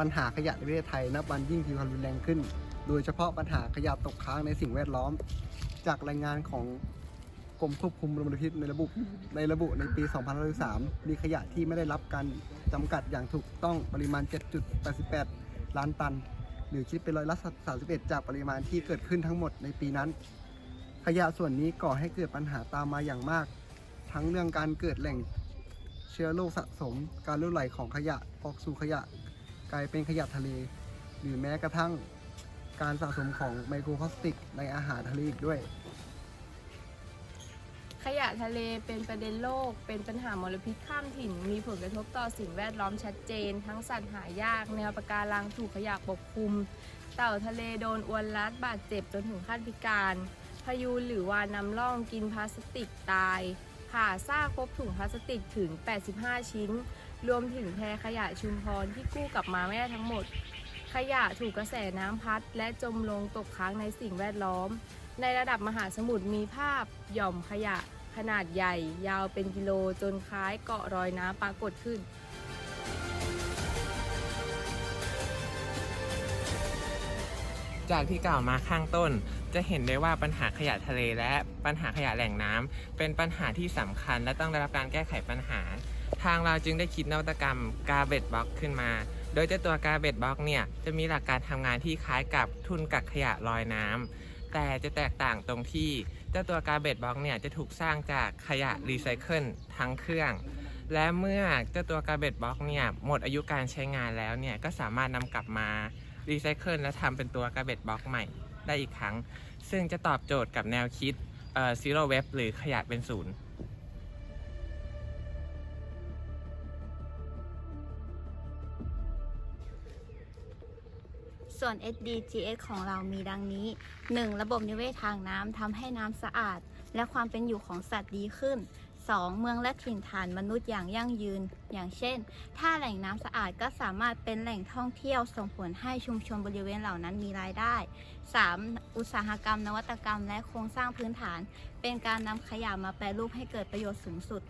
ปัญหาขยะในประเทศไทยนับวันยิ่งทวีความรุนแรงขึ้น โดยเฉพาะปัญหาขยะตกค้างในสิ่งแวดล้อม จากรายงานของกรมควบคุมมลพิษในระบุในระบุในปี 2023 มีขยะที่ไม่ได้รับการจำกัดอย่างถูกต้องปริมาณ 7.88 ล้านตัน หรือคิดเป็นร้อยละ 31 จากปริมาณที่เกิดขึ้นทั้งหมดในปีนั้น ขยะส่วนนี้ก่อให้เกิดปัญหาตามมาอย่างมาก ทั้งเรื่องการเกิดแหล่งเชื้อโรคสะสม การลุ่ไหลของขยะออกสู่ขยะ กลายเป็นขยะทะเล หรือแม้กระทั่งการสะสมของไมโครพลาสติกในอาหารทะเลอีกด้วย ขยะทะเลเป็นประเด็นโลก เป็นปัญหามลพิษข้ามถิ่น มีผลกระทบต่อสิ่งแวดล้อมชัดเจน ทั้งสัตว์หายาก แนวปะการังถูกขยะปกคลุม เต่าทะเลโดนอวนรัดบาดเจ็บจนถึงขั้นพิการพายุหรือวานนำร่องกินพลาสติกตายผ่าซากพบถุงพลาสติกถึง 85 ชิ้น รวมถึงแพขยะชุมพรที่กู้กลับมาไม่ได้ทั้งหมด ขยะถูกกระแสน้ำพัด และจมลงตกค้างในสิ่งแวดล้อม ในระดับมหาสมุทรมีภาพหย่อมขยะขนาดใหญ่ ยาวเป็นกิโลจนคล้ายเกาะรอยน้ำปรากฏขึ้นจากที่กล่าวมาข้างต้น จะเห็นได้ว่าปัญหาขยะทะเลและปัญหาขยะแหล่งน้ำเป็นปัญหาที่สำคัญและต้องได้รับการแก้ไขปัญหา ทางเราจึงได้คิดนวัตกรรม Garbage Box ขึ้นมา โดยเจ้าตัว Garbage Box เนี่ยจะมีหลักการทำงานที่คล้ายกับทุนกักขยะลอยน้ำแต่จะแตกต่างตรงที่เจ้าตัว Garbage Box เนี่ยจะถูกสร้างจากขยะรีไซเคิลทั้งเครื่อง และเมื่อเจ้าตัว Garbage Box เนี่ยหมดอายุการใช้งานแล้วเนี่ยก็สามารถนำกลับมารีไซเคิลและทำเป็นตัว Garbage Box ใหม่ได้อีกครั้ง ซึ่งจะตอบโจทย์กับแนวคิดเอ่อ Zero Web หรือขยะเป็นศูนย์ ส่วน SDGs ของเรามีดังนี้ 1. ระบบนิเวศทางน้ำทำให้น้ำสะอาด และความเป็นอยู่ของสัตว์ดีขึ้น 2. เมืองและถิ่นฐานมนุษย์อย่างยั่งยืน อย่างเช่น ถ้าแหล่งน้ำสะอาดก็สามารถเป็นแหล่งท่องเที่ยวส่งผลให้ชุมชนบริเวณเหล่านั้นมีรายได้ 3. อุตสาหกรรม นวัตกรรม และโครงสร้างพื้นฐาน เป็นการนำขยะมาแปรรูปให้เกิดประโยชน์สูงสุด